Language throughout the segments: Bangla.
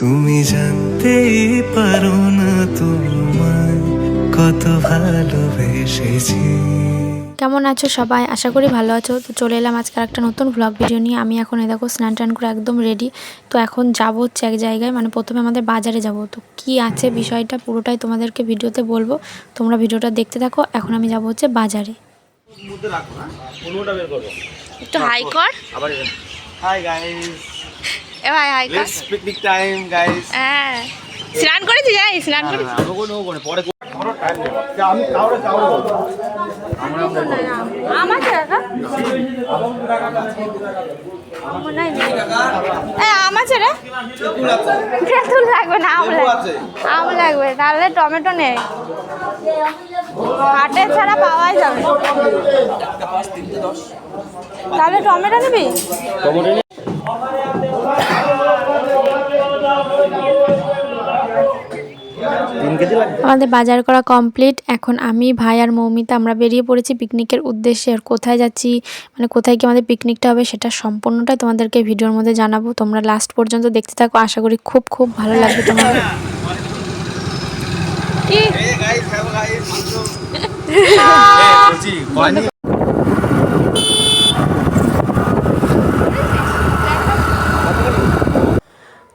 তুমি জানতেই পারো না তোমায় কত ভালোবেসেছি। কেমন আছো সবাই? আশা করি ভালো আছো। তো চলে এলাম আজকে একটা নতুন ভ্লগ ভিডিও নিয়ে। আমি এখন এ দেখো স্নান টান করে একদম রেডি তো এখন যাব হচ্ছে এক জায়গায়। মানে প্রথমে আমাদের বাজারে যাব। তো কি আছে বিষয়টা পুরোটাই তোমাদেরকে ভিডিওতে বলব। তোমরা ভিডিওটা দেখতে থাকো। এখন আমি যাব হচ্ছে বাজারে। হ্যাঁ? পনেরোটা বের করব একটু হাই কর। আবার হাই গাইস এ ভাই hi let's picnic time guys হ্যাঁ। স্নান করেছি যাই স্নান আমি কোনো কোনো পরে টাইম নেই আমি কাউরে কাউরে বলব আমার জায়গা আমার ছেড়ে। তেঁতুল লাগবে না আম লাগবে আম লাগবে তাহলে টমেটো নেই। হাটে ছাড়া পাওয়াই যাবে তাহলে টমেটো নিবি? আমাদের বাজার করা কমপ্লিট এখন আমি ভাই আর মৌমিতা আমরা বেরিয়ে পড়েছি পিকনিকের উদ্দেশ্যে। আর কোথায় যাচ্ছি মানে কোথায় কি আমাদের পিকনিকটা হবে সেটা সম্পূর্ণটাই তোমাদেরকে ভিডিওর মধ্যে জানাব। তোমরা লাস্ট পর্যন্ত দেখতে থাকো। আশা করি খুব খুব ভালো লাগবে তোমাদের। কি এই গাইস হ্যাভ গাইস এই কোচি কয়নি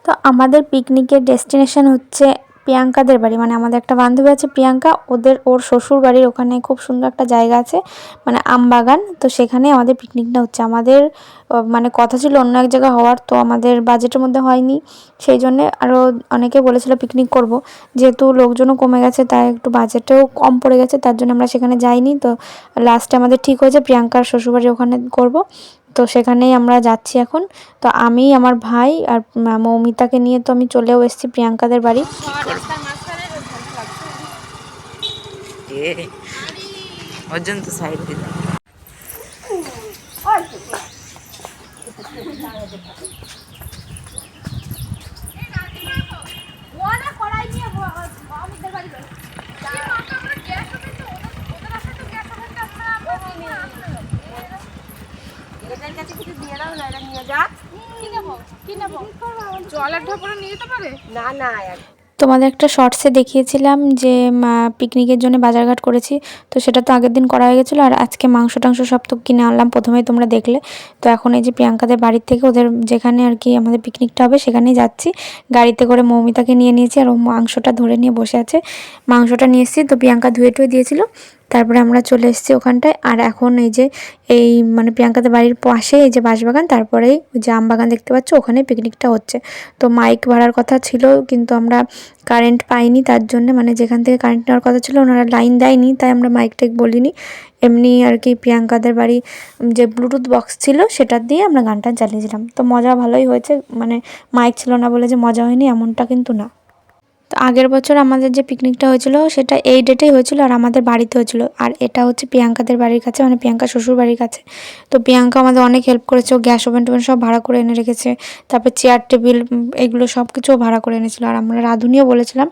তো আমাদের পিকনিকের ডেস্টিনেশন হচ্ছে প্রিয়াঙ্কাদের বাড়ি। মানে আমাদের একটা বান্ধবী আছে প্রিয়াঙ্কা, ওদের, ওর শ্বশুর বাড়ির ওখানে খুব সুন্দর একটা জায়গা আছে মানে আমবাগান। তো সেখানে আমাদের পিকনিকটা হচ্ছে। আমাদের মানে কথা ছিল অন্য এক জায়গায় হওয়ার, তো আমাদের বাজেটের মধ্যে হয়নি। সেই জন্যে আরও অনেকে বলেছিল পিকনিক করব। যেহেতু লোকজনও কমে গেছে, তাই একটু বাজেটেও কম পড়ে গেছে, তার জন্য আমরা সেখানে যাইনি। তো লাস্টে আমাদের ঠিক হয়েছে, প্রিয়াঙ্কার শ্বশুরবাড়ি ওখানে করব। তো সেখানেই আমরা যাচ্ছি এখন। তো আমি আমার ভাই আর মৌমিতাকে নিয়ে তো আমি চলেও এসেছি প্রিয়াঙ্কাদের বাড়ি। তোমাদের একটা শর্টসে দেখিয়েছিলাম যে পিকনিকের জন্য বাজারঘাট করেছি। তো সেটা তো আগের দিন করা হয়ে গেছিল আর আজকে মাংস টাংস সব তো কিনে আনলাম প্রথমেই তোমরা দেখলে। তো এখন এই যে প্রিয়াঙ্কাদের বাড়ির থেকে ওদের যেখানে আর কি আমাদের পিকনিকটা হবে সেখানেই যাচ্ছি। গাড়িতে করে মৌমিতাকে নিয়ে নিয়েছি আর ও মাংসটা ধরে নিয়ে বসে আছে। মাংসটা নিয়ে এসেছি তো প্রিয়াঙ্কা ধুয়ে টুয়ে দিয়েছিল। তারপরে আমরা চলে এসেছি ওখানটায়। আর এখন এই যে এই মানে প্রিয়াঙ্কাদের বাড়ির পাশে এই যে বাঁশবাগান, তারপরেই ওই যে আমবাগান দেখতে পাচ্ছ ওখানে পিকনিকটা হচ্ছে। তো মাইক ভাড়ার কথা ছিল, কিন্তু আমরা কারেন্ট পাইনি, তার জন্য মানে যেখান থেকে কারেন্ট নেওয়ার কথা ছিল, ওনারা লাইন দেয়নি, তাই আমরা মাইক টাইক বলিনি। এমনি আর কি প্রিয়াঙ্কাদের বাড়ি যে ব্লুটুথ বক্স ছিল, সেটা দিয়ে আমরা গানটা চালিয়েছিলাম। তো মজা ভালোই হয়েছে মানে মাইক ছিল না বলে যে মজা হয়নি, এমনটা কিন্তু না। তো আগের বছর আমাদের যে পিকনিকটা হয়েছিল, সেটা এই ডেটেই হয়েছিল আর আমাদের বাড়িতে হয়েছিল। আর এটা হচ্ছে প্রিয়াঙ্কাদের বাড়ির কাছে মানে প্রিয়াঙ্কা শ্বশুর বাড়ির কাছে। তো প্রিয়াঙ্কা আমাদের অনেক হেল্প করেছে। ও গ্যাস ওভেন টোভেন সব ভাড়া করে এনে রেখেছে। তারপর চেয়ার টেবিল এগুলো সব কিছু ও ভাড়া করে এনেছিল। আর আমরা রাঁধুনিও বলেছিলাম।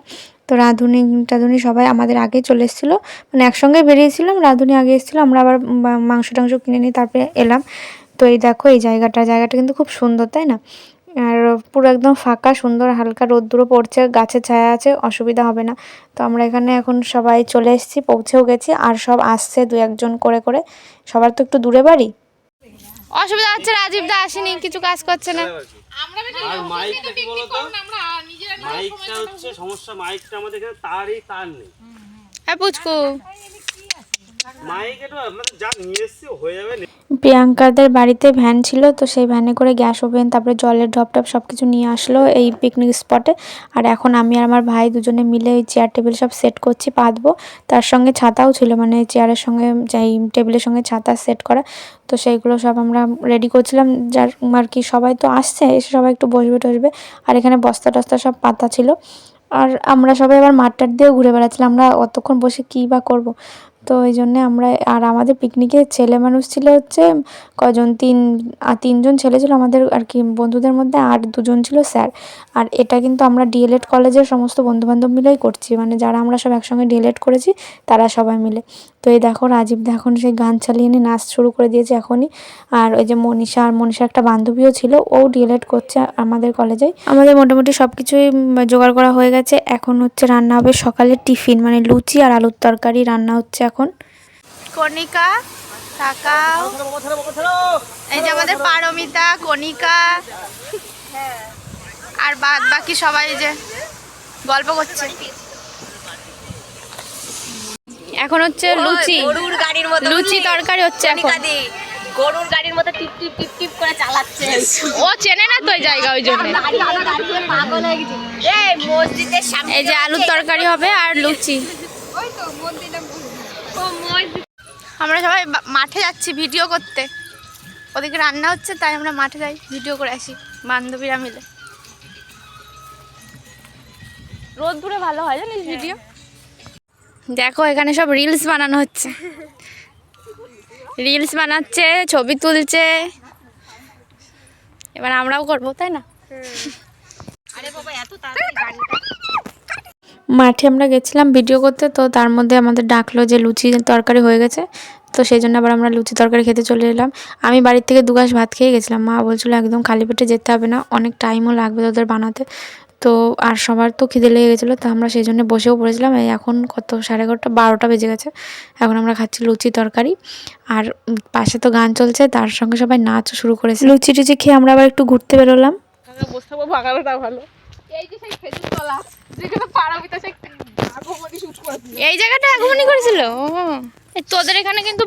তো রাঁধুনি, টাধুনি সবাই আমাদের আগে চলে এসেছিল। মানে একসঙ্গে বেরিয়েছিলাম, রাঁধুনি আগে এসেছিল। আমরা আবার মাংস টাংস কিনে নিয়ে তারপরে এলাম। তো এই দেখো, এই জায়গাটা জায়গাটা কিন্তু খুব সুন্দর, তাই না? আর পুরো একদম ফাঁকা সুন্দর হালকা রোদ্দুরও পড়ছে গাছের ছায়া আছে অসুবিধা হবে না। তো আমরা এখানে এখন সবাই চলে এসেছি পৌঁছেও গেছি আর সব আসছে দু একজন করে করে। সবার তো একটু দূরে বাড়ি? অসুবিধা হচ্ছে রাজীব দা আসেনি কিছু কাজ করছে না। আর মাইকটা কি বলতো? মাইকটা হচ্ছে সমস্যা মাইকটা আমাদের এখানে তারই তার নেই। হ্যাঁ পুচকু। মাইক এটা আপনাদের যা নিয়ে এসছি হয়ে যাবে প্রিয়াঙ্কাদের বাড়িতে ভ্যান ছিল, তো সেই ভ্যানে করে গ্যাস ওভেন তারপরে জলের ড্রপ টপ সব কিছু নিয়ে আসলো এই পিকনিক স্পটে আর এখন আমি আর আমার ভাই দুজনে মিলে ওই চেয়ার টেবিল সব সেট করছি, পাতবো। তার সঙ্গে ছাতাও ছিল মানে চেয়ারের সঙ্গে এই টেবিলের সঙ্গে ছাতা সেট করা। তো সেইগুলো সব আমরা রেডি করছিলাম, যার আর কি সবাই তো আসছে, এসে সবাই একটু বসবে টসবে। আর এখানে বস্তা টস্তা সব পাতা ছিল। আর আমরা সবাই আবার মাঠ টাট দিয়েও ঘুরে বেড়াচ্ছিলাম, আমরা অতক্ষণ বসে কী বা করব? তো এই জন্যে আমরা, আর আমাদের পিকনিকে ছেলে মানুষ ছিল হচ্ছে, কজন? তিন তিনজন ছেলে ছিল আমাদের আর কি, বন্ধুদের মধ্যে আর দুজন ছিল স্যার। আর এটা কিন্তু আমরা ডিএলএড কলেজের সমস্ত বন্ধুবান্ধব মিলেই করছি মানে যারা আমরা সব একসঙ্গে ডিএলএড করেছি, তারা সবাই মিলে। তো এই দেখো রাজীব এখন সেই গান চালিয়ে নিয়ে নাচ শুরু করে দিয়েছে এখনই। আর ওই যে মনীষা, আর মনীষা একটা বান্ধবীও ছিল ও ডিএলএড করছে আমাদের কলেজে আমাদের মোটামুটি সব কিছুই জোগাড় করা হয়ে গেছে। এখন হচ্ছে রান্না হবে সকালের টিফিন মানে লুচি আর আলুর তরকারি রান্না হচ্ছে কণিকা তাকাও এই যে আমাদের পারমিতা কণিকা। আর বাদ বাকি সবাই যে গল্প করছে। এখন হচ্ছে লুচি। গরুর গাড়ির মতো লুচি তরকারি হচ্ছে এখন। কাদি গরুর গাড়ির মতো টিপ টিপ টিপ টিপ করে চালাচ্ছে। ও চেনে না তো এই জায়গা ওই জন্য। এই মসজিদের সামনে এই যে আলুর তরকারি হবে আর লুচি। আমরা সবাই মাঠে যাচ্ছি ভিডিও করতে। ওদিকে রান্না হচ্ছে তাই আমরা মাঠে যাই ভিডিও করে আসি বান্ধবীরা মিলে। রোদ দূরে ভালো হয় জানিস ভিডিও? দেখো এখানে সব রিলস বানানো হচ্ছে। রিলস বানাচ্ছে ছবি তুলছে। এবার আমরাও করব তাই না? আরে বাবা এত তাড়াতাড়ি মাঠে আমরা গেছিলাম ভিডিও করতে তো তার মধ্যে আমাদের ডাকলো যে লুচি তরকারি হয়ে গেছে। তো সেই জন্য আবার আমরা লুচি তরকারি খেতে চলে এলাম। আমি বাড়ির থেকে দুগাছ ভাত খেয়ে গেছিলাম। মা বলছিলো একদম খালি পেটে যেতে হবে না অনেক টাইমও লাগবে তোদের বানাতে। তো আর সবার তো খিদে লেগে গেছিল তো আমরা সেই জন্য বসেও পড়েছিলাম। এই এখন কত সাড়ে এগারোটা বারোটা বেজে গেছে। এখন আমরা খাচ্ছি লুচি তরকারি। আর পাশে তো গান চলছে তার সঙ্গে সবাই নাচও শুরু করেছে। লুচি টুচি খেয়ে আমরা আবার একটু ঘুরতে বেরোলাম। এই জায়গাটা আগমনী করেছিল? ও এই তোদের এখানে কিন্তু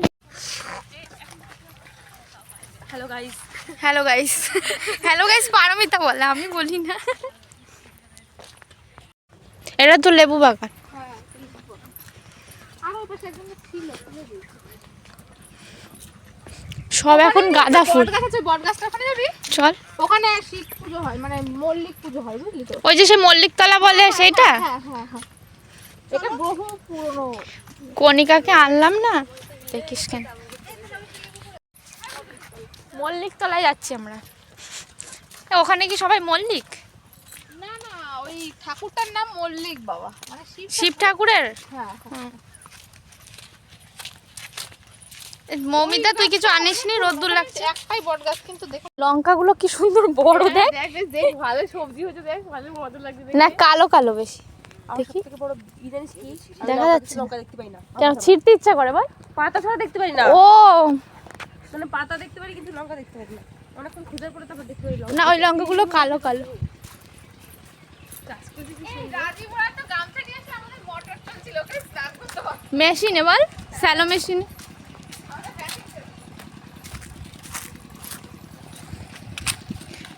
hello guys hello guys hello guys Paramita বলে আমি বলি না। এটা তো লেবু বাগান। গাঁদা ফুল বট গাছ আছে বট গাছটা ওখানে যাবি? চল। ওখানে শিব পুজো হয় মানে মল্লিক পুজো হয় বুঝলি তো? ওই যে সে মল্লিকতলা বলে সেইটা? হ্যাঁ হ্যাঁ হ্যাঁ এটা বহু পুরনো। কণিকাকে আনলাম না? দেখিস কেন। মল্লিক তলায় যাচ্ছি আমরা। ওখানে কি সবাই মল্লিক? না না ওই ঠাকুরটার নাম মল্লিক বাবা। মানে শিব শিব ঠাকুরের? হ্যাঁ মৌমিতা তুই কিছু আনিসনি? রোদ্দুর লাগছে। একটাই বট গাছ কিন্তু দেখো। লঙ্কাগুলো কি সুন্দর বড় দেখ। দেখ ভালো সবজি হচ্ছে দেখ ভালো মজা লাগছে না কালো কালো বেশি। দেখি। থেকে বড় ই জানিস কি? দেখা যাচ্ছে। লঙ্কা দেখতে পাই না। কেন ছিঁড়তে ইচ্ছা করে বল। পাতা ছাড়া দেখতে পারি না। ও। মানে পাতা দেখতে পারি কিন্তু লঙ্কা দেখতে পারি না। অনেকক্ষণ খুঁজে পড়ে তারপর দেখতে পারি না ওই লঙ্কাগুলো কালো কালো। রাজীব ওরা তো গামছা নিয়ে এসে আমাদের মোটর চলছিল ওকে স্নান করতে হবে মেশিনে বল স্যালো মেশিনে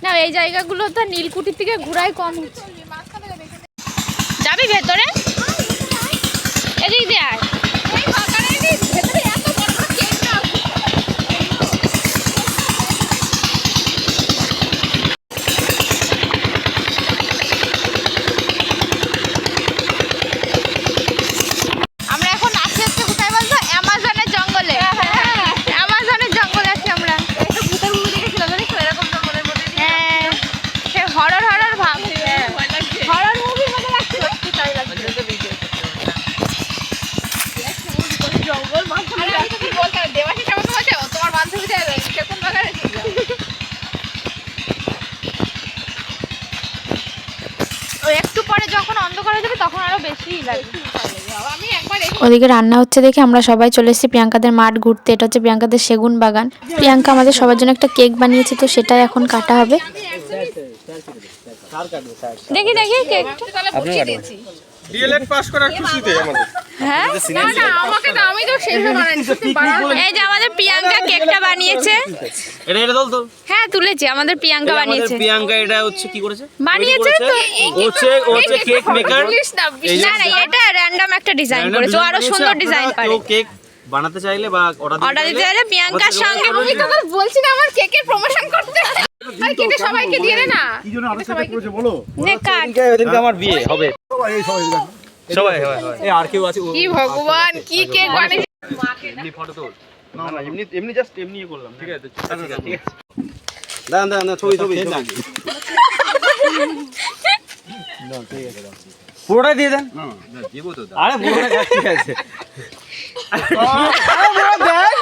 না এই জায়গাগুলো তো নীলকুটির থেকে ঘুরাই কম হচ্ছে। যাবি ভেতরে? এদিক দিয়ে আয়। জঙ্গল মাঝখানে আমি তোকে বলতে হবে দেবাশিস আমাকে বলছে তোমার বান্ধবী সেরকম বাগানে একটু পরে যখন অন্ধকার হয়ে যাবে তখন আরও বেশি লাগবে। ওদিকে রান্না হচ্ছে দেখে আমরা সবাই চলে এসেছি প্রিয়াঙ্কাদের মাঠ ঘুরতে। এটা হচ্ছে প্রিয়াঙ্কাদের সেগুন বাগান। প্রিয়াঙ্কা আমাদের সবার জন্য একটা কেক বানিয়েছে তো সেটাই এখন কাটা হবে। দেখি দেখি কেকটা। ডিএলএড পাস করার খুশিতে আমাদের। হ্যাঁ? না না আমাকে তো আমি তো তুমি এই যে আমাদের প্রিয়াঙ্কা কেকটা বানিয়েছে। এটা এটা দল তো হ্যাঁ তুলেছি আমাদের প্রিয়াঙ্কা বানিয়েছে। প্রিয়াঙ্কা এটা হচ্ছে কি করেছে? বানিয়েছে তো ও হচ্ছে হচ্ছে কেক মেকার না না না এটা র্যান্ডম একটা ডিজাইন করেছে। ও আরও সুন্দর ডিজাইন পারে কেক বানাতে চাইলে বা অর্ডার দিতে চাইলে প্রিয়াঙ্কার সঙ্গে আমি তো বলছি না আমার কেকের প্রমোশন করতে কেটে সবাইকে দিয়ে দে না। কি জন্য আলোচনা করেছে বলো? নে কাট। ওদিনকে আমার বিয়ে হবে। এই সবাই সবাই সবাই সবাই। এই আর কেউ আছে কি ভগবান কি কেক বানিয়েছে এমনি ফটো তোল। না না এমনি এমনি জাস্ট এমনি করলাম। ঠিক আছে ঠিক আছে ঠিক আছে। দাঁড়ান দাঁড়ান ছবি। পুরোটাই দিয়ে দেন? আরে পুরোটা ঠিক আছে।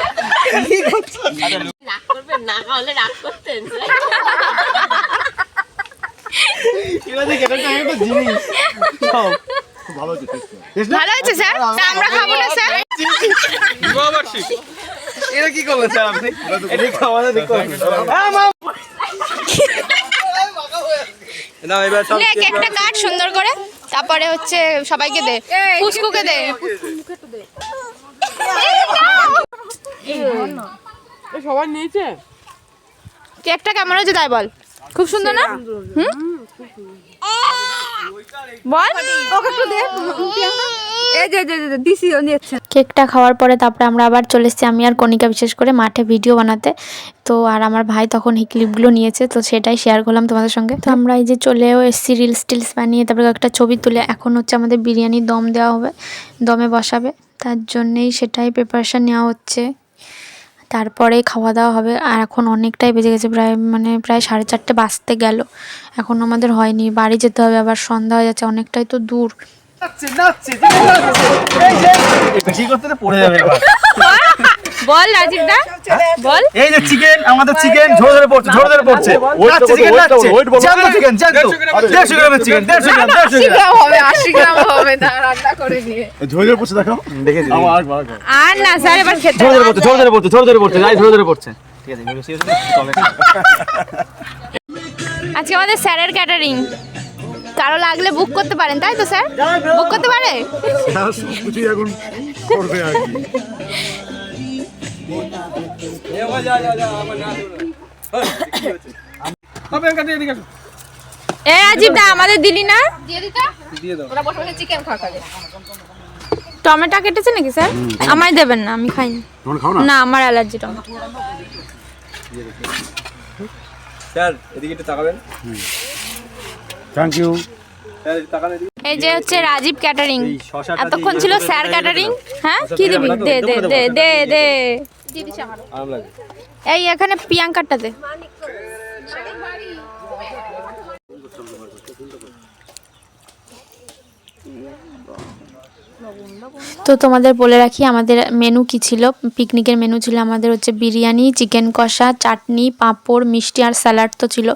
ভালো এটা কি করলেন স্যার আপনি সুন্দর করে তারপরে হচ্ছে সবাইকে দে দে সবাই নিয়েছে? কেকটা কেমন হয়েছে তাই বল। খুব সুন্দর না? হুম? বল ওকে একটু দে। এই যে যে যে দিছি ও নিয়েছে। কেকটা খাওয়ার পরে তারপরে আমরা আবার চলে এসেছি আমি আর কণিকা বিশেষ করে মাঠে ভিডিও বানাতে। তো আর আমার ভাই তখন এই ক্লিপগুলো নিয়েছে তো সেটাই শেয়ার করলাম তোমাদের সঙ্গে। তো আমরা এই যে চলেও এসেছি রিলস টিলস বানিয়ে তারপরে একটা ছবি তুলে এখন হচ্ছে আমাদের বিরিয়ানি দম দেওয়া হবে দমে বসাবে। তার জন্যেই সেটাই প্রিপারেশান নেওয়া হচ্ছে। তারপরে খাওয়া দাওয়া হবে আর এখন অনেকটাই বেজে গেছে প্রায় মানে প্রায় সাড়ে চারটে বাজতে গেল এখন আমাদের হয়নি বাড়ি যেতে হবে আবার সন্ধ্যা হয়ে যাচ্ছে অনেকটাই তো দূর বল রাজীব দা। বল। এই যে চিকেন আমাদের চিকেন ঝোল ধরে পড়ছে পড়ছে। নাচছে চিকেন নাচছে জ্যান্ত চিকেন জ্যান্ত দেড়শো গ্রামের চিকেন গ্রাম গ্রাম। হবে আশি গ্রাম হবে না রান্না করে নিয়ে। পড়ছে দেখাও দেখেছি আমার আর না স্যার এবার খেতে ঝোল ধরে পড়ছে পড়ছে ঝোল ধরে পড়ছে পড়ছে। ঠিক আছে আজকে আমাদের স্যারের ক্যাটারিং কারও লাগলে বুক করতে পারেন তাই তো স্যার? বুক করতে পারে? এখন করবে এ দা আমাদের দিলি না? ওরা বসে বসে চিকেন খাওয়া খাবে। টমেটো কেটেছে নাকি স্যার? আমায় দেবেন না আমি খাইনি। না? না আমার অ্যালার্জি টমেটো। স্যার এদিকে একটু তাকাবেন। থ্যাংক ইউ এই যে হচ্ছে রাজীব ক্যাটারিং এতক্ষণ ছিল স্যার ক্যাটারিং হ্যাঁ? কি দিবি? দে দে দে দে। দে এই এখানে প্রিয়াঙ্কারটাতে তো তোমাদের বলে রাখি আমাদের মেনু কি ছিল? পিকনিকের মেনু ছিল আমাদের হচ্ছে বিরিয়ানি চিকেন কষা চাটনি পাঁপড় মিষ্টি আর স্যালাড তো ছিল।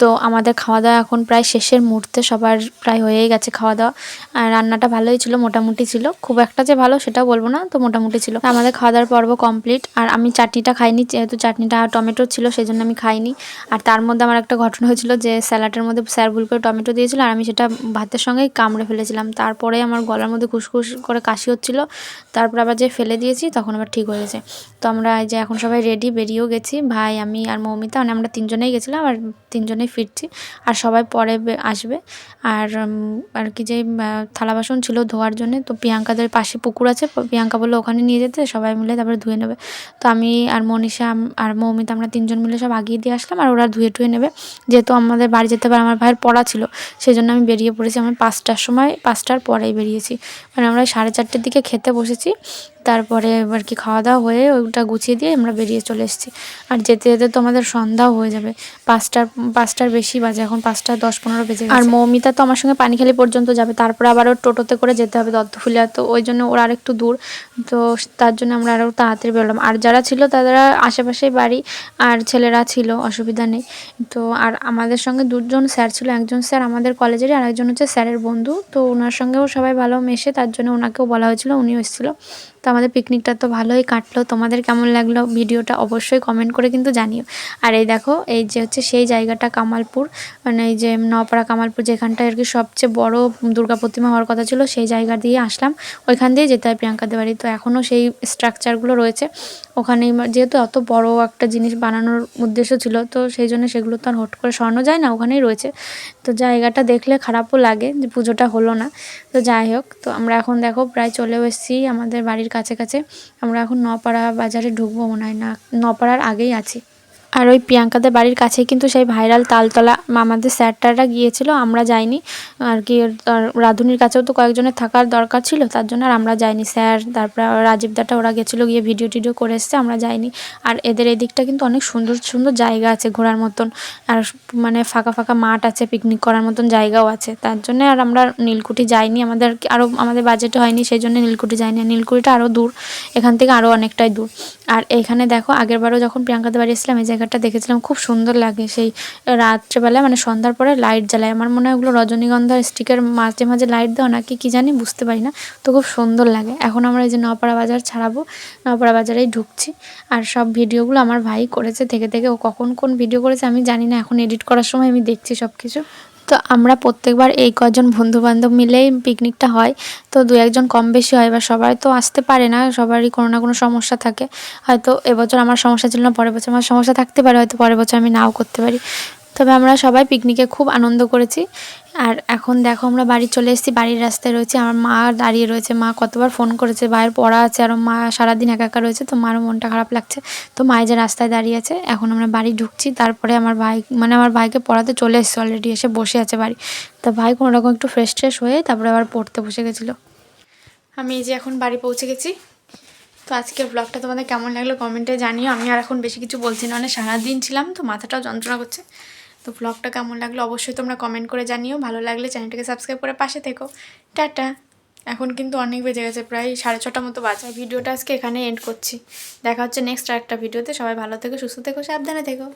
তো আমাদের খাওয়া দাওয়া এখন প্রায় শেষের মুহূর্তে, সবার প্রায় হয়েই গেছে খাওয়া দাওয়া আর রান্নাটা ভালোই ছিল, মোটামুটি ছিল। খুব একটা যে ভালো সেটাও বলব না, তো মোটামুটি ছিল। আমাদের খাওয়া দাওয়ার পর্ব কমপ্লিট আর আমি চাটনিটা খাইনি, যেহেতু চাটনিটা টমেটো ছিল সেই জন্য আমি খাইনি। আর তার মধ্যে আমার একটা ঘটনা হয়েছিল যে, স্যালাডের মধ্যে স্যার ভুল করে টমেটো দিয়েছিল, আর আমি সেটা ভাতের সঙ্গেই কামড়ে ফেলেছিলাম। তারপরে আমার গলার মধ্যে খুসখুস করে কাশি হচ্ছিল। তারপর আবার যে ফেলে দিয়েছি, তখন আবার ঠিক হয়ে গেছে। তো আমরা যে এখন সবাই রেডি বেরিয়েও গেছি। ভাই, আমি আর মৌমিতা মানে আমরা তিনজনেই গেছিলাম, আর তিনজনেই ফিরছি। আর সবাই পরে আসবে। আর আর কি যে থালা বাসন ছিল ধোয়ার জন্য, তো প্রিয়াঙ্কাদের পাশে পুকুর আছে। প্রিয়াঙ্কা বলল ওখানে নিয়ে যেতে, সবাই মিলে তারপরে ধুয়ে নেবে। তো আমি আর মনীষা আর মৌমিতা আমরা তিনজন মিলে সব আগিয়ে দিয়ে আসলাম আর ওরা ধুয়ে টুয়ে নেবে। যেহেতু আমাদের বাড়ি যেতে পারে, আমার ভাইয়ের পড়া ছিল সেই জন্য আমি বেরিয়ে পড়েছি। আমি পাঁচটার সময়, পাঁচটার পরেই বেরিয়েছি। মানে আমরা সাড়ে চারটের দিকে খেতে বসেছি। তারপরে আর কি খাওয়া দাওয়া হয়ে ওটা গুছিয়ে দিয়ে আমরা বেরিয়ে চলে এসেছি। আর যেতে যেতে তো আমাদের সন্ধ্যাও হয়ে যাবে। পাঁচটার পাঁচটার বেশি বাজে এখন পাঁচটা দশ পনেরো বেজে আর মৌমিতা তো আমার সঙ্গে পানিখালি পর্যন্ত যাবে তারপরে আবার ওর টোটোতে করে যেতে হবে দত্তফুলিয়া তো ওই জন্য ওর আরেকটু দূর তো তার জন্য আমরা আরও তাড়াতাড়ি বেরোলাম। আর যারা ছিল তারা আশেপাশেই বাড়ি আর ছেলেরা ছিল অসুবিধা নেই। তো আর আমাদের সঙ্গে দুজন স্যার ছিল একজন স্যার আমাদের কলেজেরই আর একজন হচ্ছে স্যারের বন্ধু তো ওনার সঙ্গেও সবাই ভালো মেশে তার জন্য ওনাকেও বলা হয়েছিল উনিও এসেছিল। তো আমাদের পিকনিকটা তো ভালোই কাটলো। তোমাদের কেমন লাগল ভিডিওটা অবশ্যই কমেন্ট করে কিন্তু জানিও। আর এই দেখো, এই যে হচ্ছে সেই জায়গাটা কামালপুর মানে এই যে নপাড়া কামালপুর যেখানটায় আর কি সবচেয়ে বড় দুর্গা প্রতিমা হওয়ার কথা ছিল, সেই জায়গা দিয়ে আসলাম। ওইখান দিয়ে যেতে হয় প্রিয়াঙ্কাদের বাড়ি। তো এখনও সেই স্ট্রাকচারগুলো রয়েছে। ওখানেই মা- যেহেতু এত বড় একটা জিনিস বানানোর উদ্দেশ্য ছিল, তো সেই জন্য সেগুলো তো আর হট করে সরানো যায় না, ওখানেই রয়েছে। তো জায়গাটা দেখলে খারাপও লাগে যে পুজোটা হলো না। তো যাই হোক, তো আমরা এখন দেখো প্রায় চলেও এসেছি আমাদের বাড়ির কাছে কাছে আমরা এখন নপাড়া বাজারে ঢুকবো মনে হয় না নপাড়ার আগেই আছি। আর ওই প্রিয়াঙ্কাদের বাড়ির কাছেই কিন্তু সেই ভাইরাল তালতলা আমাদের স্যারটারা গিয়েছিল, আমরা যাইনি। আর কি রাধুনির কাছেও তো কয়েকজনের থাকার দরকার ছিল, তার জন্য আর আমরা যাইনি। স্যার, তারপরে রাজীব দাটা ওরা গেছিল গিয়ে ভিডিও টিডিও করে এসছে, আমরা যাইনি। আর এদের এদিকটা কিন্তু অনেক সুন্দর সুন্দর জায়গা আছে ঘোরার মতন। আর মানে ফাঁকা ফাঁকা মাঠ আছে পিকনিক করার মতন জায়গাও আছে। তার জন্য আর আমরা নীলকুঠি যাইনি। আমাদের আরও আমাদের বাজেটে হয়নি, সেই জন্য নীলকুঠি যাইনি। আর নীলকুঠিটা আরও দূর, এখান থেকে আরও অনেকটাই দূর। আর এখানে দেখো আগেরবারও যখন প্রিয়াঙ্কাদের বাড়ি এসেছিলাম, এই জায়গাটা দেখেছিলাম, খুব সুন্দর লাগে। সেই রাত্রেবেলায় মানে সন্ধ্যার পরে লাইট জ্বালায়। আমার মনে হয় ওগুলো রজনীগন্ধার স্টিকের মাঝে মাঝে লাইট দেওয়া নাকি কি জানি, বুঝতে পারি না। তো খুব সুন্দর লাগে। এখন আমরা এই যে নপাড়া বাজার ছাড়াবো নপাড়া বাজারেই ঢুকছি। আর সব ভিডিওগুলো আমার ভাই করেছে, থেকে থেকে ও কখন কোন ভিডিও করেছে আমি জানি না। এখন এডিট করার সময় আমি দেখছি সব কিছু তো আমরা প্রত্যেকবার এই কজন বন্ধুবান্ধব মিলেই পিকনিকটা হয়। তো দু একজন কম বেশি হয় বা সবাই তো আসতে পারে না, সবারই কোনো না কোনো সমস্যা থাকে। হয়তো এবছর আমার সমস্যা ছিল না, পরের বছর আমার সমস্যা থাকতে পারে, হয়তো পরের বছর আমি নাও করতে পারি। তবে আমরা সবাই পিকনিকে খুব আনন্দ করেছি। আর এখন দেখো আমরা বাড়ি চলে এসেছি, বাড়ির রাস্তায় রয়েছে, আমার মা দাঁড়িয়ে রয়েছে, মা কতবার ফোন করেছে, ভাইয়ের পড়া আছে, আর মা সারাদিন একা একা রয়েছে, তো মারও মনটা খারাপ লাগছে। তো মায়ের যে রাস্তায় দাঁড়িয়ে আছে, এখন আমরা বাড়ি ঢুকছি, তারপরে আমার ভাই মানে আমার ভাইকে পড়াতে চলে এসেছে অলরেডি এসে বসে আছে বাড়ি। তো ভাই কোনো রকম একটু ফ্রেশ ট্রেশ হয়ে তারপরে আবার পড়তে বসে গেছিল। আমি এই যে এখন বাড়ি পৌঁছে গেছি। তো আজকের ব্লগটা তোমাদের কেমন লাগল কমেন্টে জানিও, আমি আর এখন বেশি কিছু বলছি না মানে সারাদিন ছিলাম, তো মাথাটাও যন্ত্রণা করছে। তো ব্লগটা কেমন লাগল অবশ্যই তোমরা কমেন্ট করে জানিও। ভালো লাগলে চ্যানেলটাকে সাবস্ক্রাইব করে পাশে থেকো। টাটা। এখন কিন্তু অনেক বেজে গেছে, প্রায় সাড়ে ছটা মতো বাজে। ভিডিওটা আজকে এখানে এন্ড করছি। দেখা হচ্ছে নেক্সট আর একটা ভিডিওতে। সবাই ভালো থেকো, সুস্থ থেকো, সাবধানে থেকো।